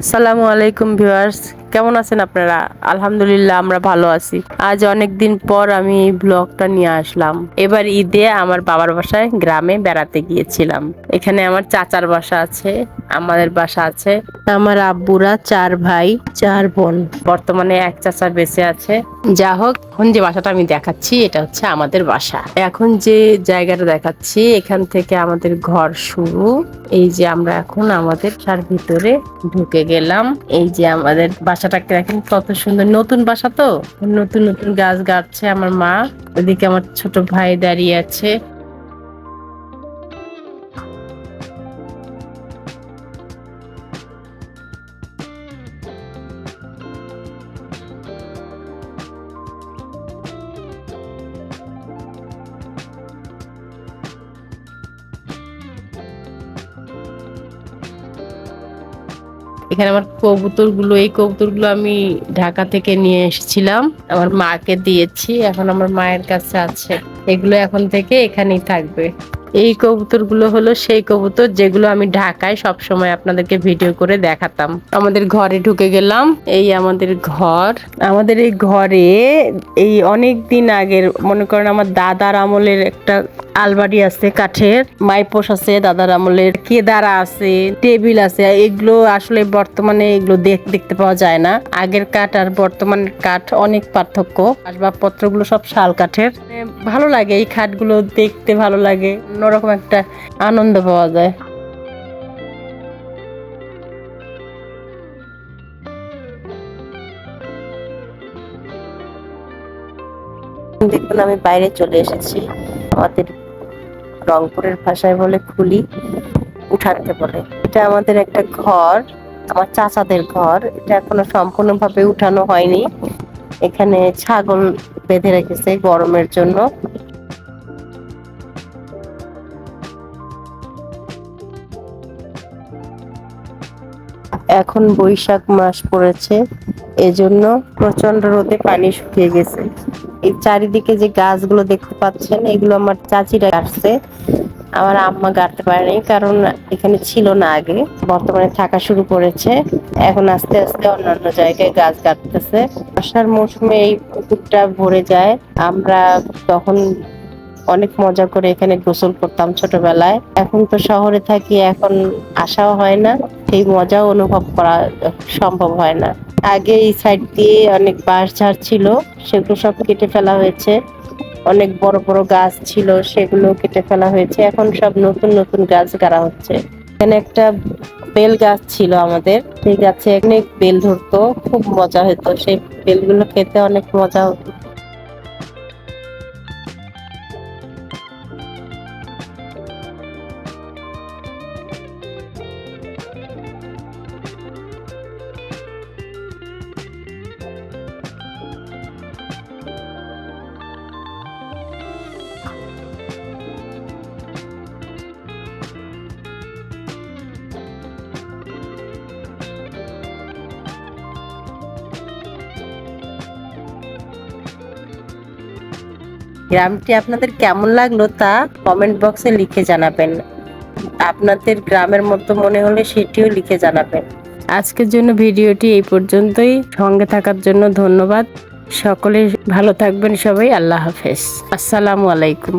আসসালামু আলাইকুম ভিউয়ার্স কেমন আছেন আপনারা? আলহামদুলিল্লাহ, আমরা ভালো আছি। আজ অনেক দিন পর আমি এই ব্লগটা নিয়ে আসলাম। এবার ঈদে আমার বাবার বাসায় গ্রামে বেড়াতে গিয়েছিলাম। এখানে আমার চাচার বাসা আছে, আমাদের বাসা আছে। আমার আব্বুরা চার ভাই, চার বোন। বর্তমানে এক চাচা বেঁচে আছে। যা হোক, এখন যে বাসাটা আমি দেখাচ্ছি, এটা হচ্ছে আমাদের বাসা। এখন যে জায়গাটা দেখাচ্ছি, এখান থেকে আমাদের ঘর শুরু। এই যে আমরা এখন আমাদের বাসার ভিতরে ঢুকে গেলাম। এই যে আমাদের বাসাটাকে দেখেন কত সুন্দর নতুন বাসা তো। নতুন নতুন গাছ গাচ্ছে আমার মা। ওদিকে আমার ছোট ভাই দাঁড়িয়ে আছে। এখানে আমার কবুতরগুলো এই কবুতরগুলো আমি ঢাকা থেকে নিয়ে এসেছিলাম। আমার মাকে দিয়েছি, এখন আমার মায়ের কাছে আছে। এগুলো এখন থেকে এখানেই থাকবে। এই কবুতরগুলো হলো সেই কবুতর যেগুলো আমি ঢাকায় সব সময় আপনাদেরকে ভিডিও করে দেখাতাম। আমাদের ঘরে ঢুকে গেলাম, এই আমাদের ঘর। আমাদের এই ঘরে এই অনেক দিন আগের, মনে করেন আমার দাদার আমলের একটা আলমারি আছে কাঠের মাইপোস আছে দাদার আমলের, কেদারা আছে, টেবিল আছে, এগুলো আসলে বর্তমানে এগুলো দেখতে পাওয়া যায় না। আগের কাঠ আর বর্তমানের কাঠ অনেক পার্থক্য। আসবাবপত্রগুলো সব শাল কাঠের। মানে ভালো লাগে এই খাটগুলো দেখতে ভালো লাগে। অন্যরকম একটা আনন্দ পাওয়া যায়। দেখুন, আমি বাইরে চলে এসেছি। আমাদের রংপুরের ভাষায় বলে খুলি উঠানতে বলে। এটা আমাদের একটা ঘর, আমার চাচাদের ঘর। এটা এখনও সম্পূর্ণভাবে উঠানো হয়নি। এখানে ছাগল বেঁধে রেখেছে গরমের জন্য। এখন বৈশাখ মাস পড়েছে, এজন্য প্রচণ্ড রোদে পানি শুকিয়ে গেছে। এই চারিদিকে যে গাছগুলো দেখতে পাচ্ছেন, এগুলো আমার চাচিরা কাটছে। আমার আম্মা গাড়তে পারেনি, কারণ এখানে ছিল না আগে। বর্তমানে থাকা শুরু করেছে। এখন আস্তে আস্তে অন্যান্য জায়গায় গাছ কাটতেছে। বর্ষার মৌসুমে এই পুকুরটা ভরে যায়। আমরা তখন অনেক মজা করে এখানে গোসল করতাম ছোটবেলায়। এখন তো শহরে থাকি, এখন আসাও হয় না। সেই মজাও অনুভব করা সম্ভব হয় না। আগে এই সাইড দিয়ে অনেক বাঁশ ঝাড় ছিল, সেগুলো সব কেটে ফেলা হয়েছে। অনেক বড় বড় গাছ ছিল, সেগুলো কেটে ফেলা হয়েছে। এখন সব নতুন নতুন গাছ গাড়া হচ্ছে। এখানে একটা বেল গাছ ছিল আমাদের। সেই গাছে অনেক বেল ধরতো, খুব মজা হতো। সেই বেলগুলো খেতে অনেক মজা হতো। গ্রামটি আপনাদের কেমন লাগল তা কমেন্ট বক্সে লিখে জানাবেন। আপনাদের গ্রামের মতো মনে হলে সেটিও লিখে জানাবেন। আজকের জন্য ভিডিওটি এই পর্যন্তই। সঙ্গে থাকার জন্য ধন্যবাদ। সকলে ভালো থাকবেন সবাই। আল্লাহ হাফেজ। আসসালামু আলাইকুম।